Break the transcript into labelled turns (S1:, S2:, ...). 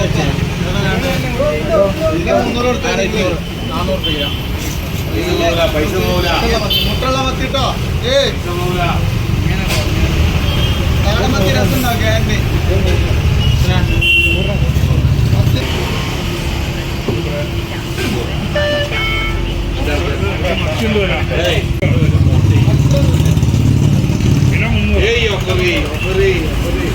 S1: മുട്ടുള്ള
S2: മത്തിട്ടോ ഏ മത്തി രസം ഉണ്ടാക്കാൻ
S3: Ei, Alcarim, Alcarim, Alcarim.